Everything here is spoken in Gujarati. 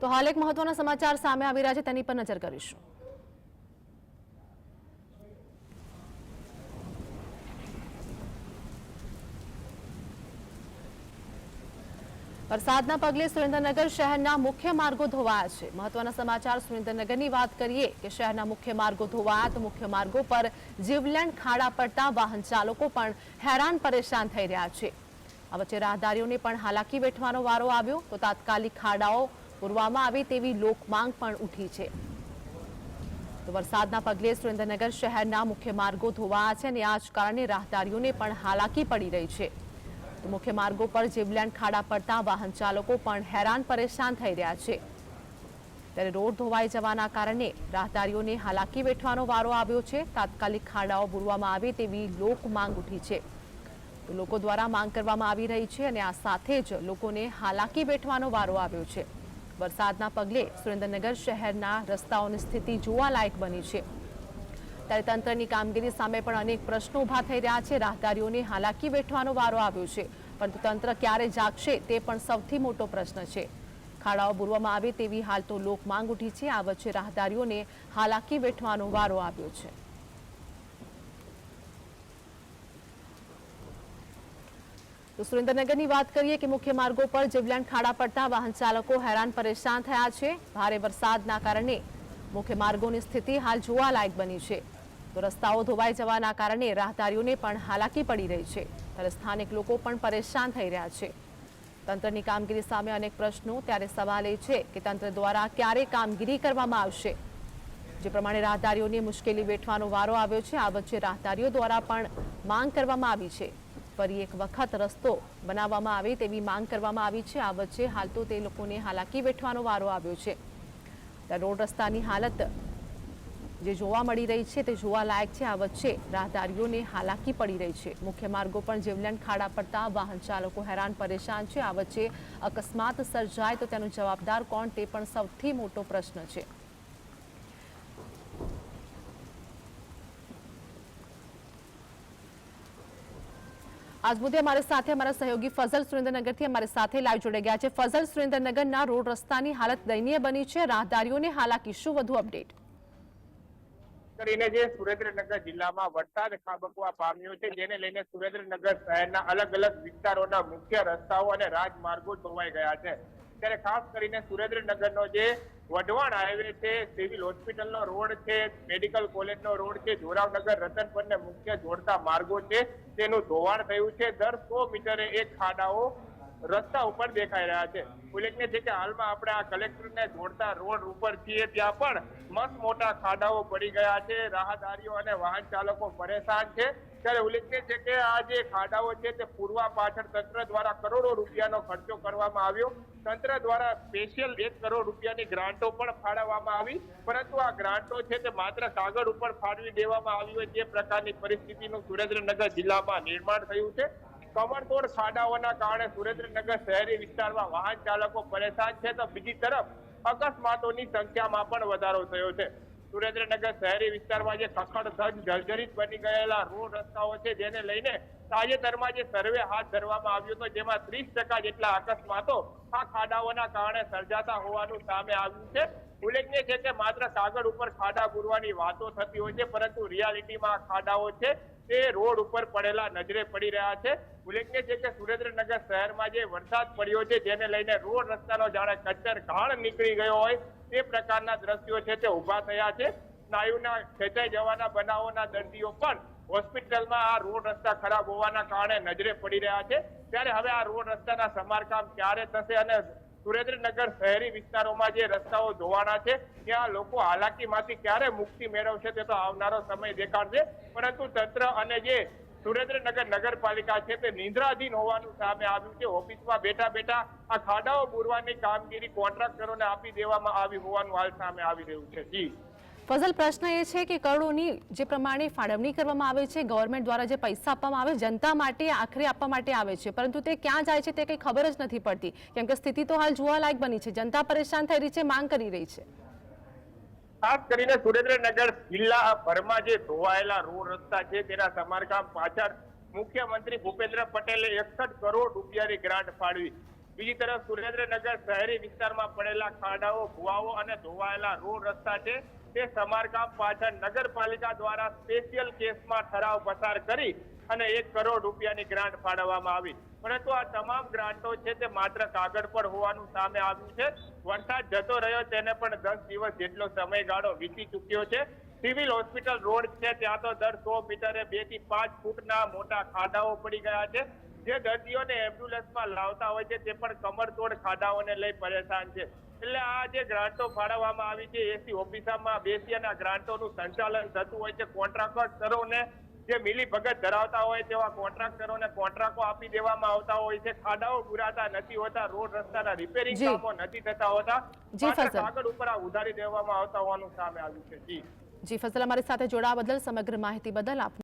તો હાલ એક મહત્વના સમાચાર સામે આવી રહ્યા છે, તેની પર નજર કરીશું. વરસાદના પગલે સુરેન્દ્રનગર શહેરના મુખ્ય માર્ગો ધોવાયા છે. મહત્વના સમાચાર, સુરેન્દ્રનગરની વાત કરીએ કે શહેરના મુખ્ય માર્ગો ધોવાયા તો મુખ્ય માર્ગો પર જીવલેણ ખાડા પડતા વાહન ચાલકો પણ હેરાન પરેશાન થઈ રહ્યા છે. આ વચ્ચે રાહદારીઓને પણ હાલાકી વેઠવાનો વારો આવ્યો તો તાત્કાલિક ખાડાઓ પૂરવામાં આવે તેવી લોકમાંગ પણ ઉઠી છે. વરસાદના પગલે સુરેન્દ્રનગર શહેરના મુખ્ય માર્ગો ધોવાયા છે અને આ જ કારણે રાહદારીઓને પણ હાલાકી પડી રહી છે. મુખ્ય માર્ગો પર જીવલેણ ખાડા પડતા વાહન ચાલકો પણ હેરાન પરેશાન થઈ રહ્યા છે. ત્યારે રોડ ધોવાઈ જવાના કારણે રાહદારીઓને હાલાકી વેઠવાનો વારો આવ્યો છે. તાત્કાલિક ખાડાઓ પૂરવામાં આવે તેવી લોક માંગ ઉઠી છે. તો લોકો દ્વારા માંગ કરવામાં આવી રહી છે અને આ સાથે જ લોકોને હાલાકી વેઠવાનો વારો આવ્યો છે. વરસાદના પગલે સુરેન્દ્રનગર શહેરના રસ્તાઓની સ્થિતિ જોવાલાયક બની છે. ત્યારે તંત્રની કામગીરી સામે પણ અનેક પ્રશ્નો ઊભા થઈ રહ્યા છે. રાહદારીઓને હાલાકી વેઠવાનો વારો આવ્યો છે. પરંતુ તંત્ર ક્યારે જાગશે તે પણ સૌથી મોટો પ્રશ્ન છે. ખાડાઓ પૂરવામાં આવે તેવી હાલ તો લોક માંગ ઉઠી છે. આ વચ્ચે રાહદારીઓને હાલાકી વેઠવાનો વારો આવ્યો છે. તો સુરેન્દ્રનગરની વાત કરીએ કે મુખ્ય માર્ગો પર જીવલેણ ખાડા પડતા વાહન ચાલકો હેરાન પરેશાન થયા છે. ભારે વરસાદના કારણે મુખ્ય માર્ગોની સ્થિતિ હાલ જોવાલાયક બની છે. તો રસ્તાઓ ધોવાઈ જવાના કારણે રાહદારીઓને પણ હાલાકી પડી રહી છે. ત્યારે સ્થાનિક લોકો પણ પરેશાન થઈ રહ્યા છે. તંત્રની કામગીરી સામે અનેક પ્રશ્નો, ત્યારે સવાલ એ છે કે તંત્ર દ્વારા ક્યારે કામગીરી કરવામાં આવશે? જે પ્રમાણે રાહદારીઓને મુશ્કેલી વેઠવાનો વારો આવ્યો છે, આ વચ્ચે રાહદારીઓ દ્વારા પણ માંગ કરવામાં આવી છે. ફરી એક વખત રસ્તો બનાવવામાં આવે તેવી માંગ કરવામાં આવી છે. આ વચ્ચે હાલ તો તે લોકોને હાલાકી વેઠવાનો વારો આવ્યો છે. રોડ રસ્તાની હાલત જે જોવા મળી રહી છે તે જોવા લાયક છે. આ વચ્ચે રાહદારીઓને હાલાકી પડી રહી છે. મુખ્ય માર્ગો પણ જીવલેણ ખાડા પડતા વાહન ચાલકો હેરાન પરેશાન છે. આ વચ્ચે અકસ્માત સર્જાય તો તેનો જવાબદાર કોણ તે પણ સૌથી મોટો પ્રશ્ન છે. આજ મુદ્દે અમારી સાથે અમારા સહયોગી ફઝલ સુરેન્દ્રનગરથી અમારી સાથે લાઈવ જોડાઈ ગયા છે. ફઝલ સુરેન્દ્રનગરના રોડ રસ્તાની હાલત દયનીય બની છે. રાહદારીઓને હાલાકી, શું વધુ અપડેટ સુરેન્દ્રનગર જિલ્લામાં વરસાદ ખાબકવા પામ્યો છે, જેને લઈને સુરેન્દ્રનગર શહેરના અલગ અલગ વિસ્તારોના મુખ્ય રસ્તાઓ અને રાજમાર્ગો ધોવાઈ ગયા છે. ત્યારે ખાસ કરીને સુરેન્દ્રનગરનો જે વઢવાણ હાઈવે છે, સિવિલ હોસ્પિટલનો રોડ છે, મેડિકલ કોલેજનો રોડ છે, જોરાવનગર, રતનપરને મુખ્ય જોડતા માર્ગો છે. તેનું ધોવાણ થયું છે. દર સો મીટરે એક ખાડાઓ રસ્તા ઉપર દેખાઈ રહ્યા છે. ઉલ્લેખનીય છે કે હાલમાં આપણે આ કલેક્ટરને જોડતા રોડ ઉપર છીએ ત્યાં પણ મસ્ત મોટા ખાડાઓ પડી ગયા છે. રાહદારીઓ અને વાહન ચાલકો પરેશાન છે. ત્યારે ઉલ્લેખનીય છે કે આ જે ખાડાઓ છે તે પૂરવા પાછળ તંત્ર દ્વારા કરોડો રૂપિયાનો ખર્ચો કરવામાં આવ્યો. તંત્ર દ્વારા સ્પેશિયલ એક કરોડ રૂપિયાની ગ્રાન્ટો પણ ફાળવવામાં આવી. પરંતુ આ ગ્રાન્ટો છે તે માત્ર કાગળ ઉપર ફાળવી દેવામાં આવી હોય તે પ્રકારની પરિસ્થિતિનું સુરેન્દ્રનગર જિલ્લામાં નિર્માણ થયું છે. કમરતોડ ખાડાઓના કારણે સુરેન્દ્રનગર શહેરી વિસ્તારમાં વાહન ચાલકો પરેશાન છે તો બીજી તરફ અકસ્માતોની સંખ્યામાં પણ વધારો થયો છે. સુરેન્દ્રનગર શહેરી વિસ્તારમાં જે ખખડ જર્જરિત બની ગયેલા રોડ રસ્તાઓ છે, જેને લઈને તાજેતરમાં જે સર્વે હાથ ધરવામાં આવ્યો હતો, જેમાં ત્રીસ ટકા જેટલા અકસ્માતો આ ખાડાઓના કારણે સર્જાતા હોવાનું સામે આવ્યું છે. ઉલ્લેખનીય છે કે માત્ર કાગળ ઉપર ખાડા પૂરવાની વાતો થતી હોય છે, પરંતુ રિયાલિટીમાં ખાડાઓ છે, તે રોડ ઉપર પડેલા નજરે પડી રહ્યા છે. ઉલ્લેખનીય છે કે સુરેન્દ્રનગર શહેરમાં જે વરસાદ પડ્યો છે, જેને લઈને રોડ રસ્તાનો જાણે કચ્છર ઘાણ નીકળી ગયો હોય તે પ્રકારના દ્રશ્યો છે તે ઊભા થયા છે. સ્નાયુના ખેંચાઈ જવાના બનાવોના દર્દીઓ પણ હોસ્પિટલમાં આ રોડ રસ્તા ખરાબ હોવાના કારણે નજરે પડી રહ્યા છે. ત્યારે હવે આ રોડ રસ્તાના સમારકામ ક્યારે થશે અને સુરેન્દ્રનગર શહેરી વિસ્તારોમાં જે રસ્તાઓ ધોવાના છે, ત્યાં લોકો હાલાકીમાંથી ક્યારે મુક્તિ મેળવશે તે તો આવનારો સમય દેખાડશે. પરંતુ તંત્ર અને જે સુરેન્દ્રનગર નગરપાલિકા છે તે નિંદ્રાધીન હોવાનું સામે આવ્યું છે. ઓફિસમાં બેઠા બેઠા આ ખાડાઓ પૂરવાની કામગીરી કોન્ટ્રાક્ટરોને આપી દેવામાં આવી હોવાનું હાલ સામે આવી રહ્યું છે. જી. ફઝલ, પ્રશ્ન એ છે કે કરોડોની જે પ્રમાણે ફાળવણી કરવામાં આવે છે, ગવર્મેન્ટ દ્વારા જે પૈસા આપવામાં આવે, જનતા માટે આખરે આપવા માટે આવે છે. પરંતુ તે ક્યાં જાય છે તે કંઈ ખબર જ નથી પડતી. કેમ કે સ્થિતિ તો હાલ જોવાલાયક બની છે. જનતા પરેશાન થઈ રહી છે, માંગ કરી રહી છે. ખાસ કરીને સુરેન્દ્રનગર જિલ્લા ભરમાં જે ધોવાયેલા રોડ રસ્તા છે, તેના સમારકામ પાછળ મુખ્યમંત્રી ભૂપેન્દ્ર પટેલે એકસઠ કરોડ રૂપિયાની ગ્રાન્ટ ફાળવી. બીજી તરફ સુરેન્દ્રનગર શહેરી વિસ્તારમાં પડેલા ખાડાઓ, ભુવાઓ અને ધોવાયેલા રોડ રસ્તા છે, તે સમારકામ પાછળ નગરપાલિકા દ્વારા સ્પેશિયલ કેસમાં ઠરાવ પસાર કરી અને એક કરોડ રૂપિયાની ગ્રાન્ટ ફાળવવામાં આવી. પરંતુ આ તમામ ગ્રાન્ટો છે તે માત્ર કાગળ પર હોવાનું સામે આવ્યું છે. વરસાદ જતો રહ્યો તેને પણ દસ દિવસ જેટલો સમયગાળો વીતી ચૂક્યો છે. સિવિલ હોસ્પિટલ રોડ છે, ત્યાં તો દર સો મીટરે બેથી પાંચ ફૂટના મોટા ખાડાઓ પડી ગયા છે. જે દર્દીઓને એમ્બ્યુલન્સમાં લાવતા હોય છે, તે પણ કમરતોડ ખાડાઓને લઈ પરેશાન છે. એટલે આ જે ગ્રાન્ટો ફાળવવામાં આવી છે, એસી ઓફિસમાં બેસી અને ગ્રાન્ટોનું સંચાલન થતું હોય છે કોન્ટ્રાક્ટરોને જે મિલી ભગત ધરાવતા હોય તેવા કોન્ટ્રાક્ટરોને કોન્ટ્રાક્ટો આપી દેવામાં આવતા હોય છે. ખાડાઓ પુરાતા નથી હોતા રોડ રસ્તાના રિપેરિંગ કામો નથી થતા હોતા. કાગળ ઉપર આ ઉધારી દેવામાં આવતા હોવાનું સામે આવ્યું છે. જી. જી ફસલ અમારી સાથે જોડાવા બદલ સમગ્ર માહિતી બદલ આપ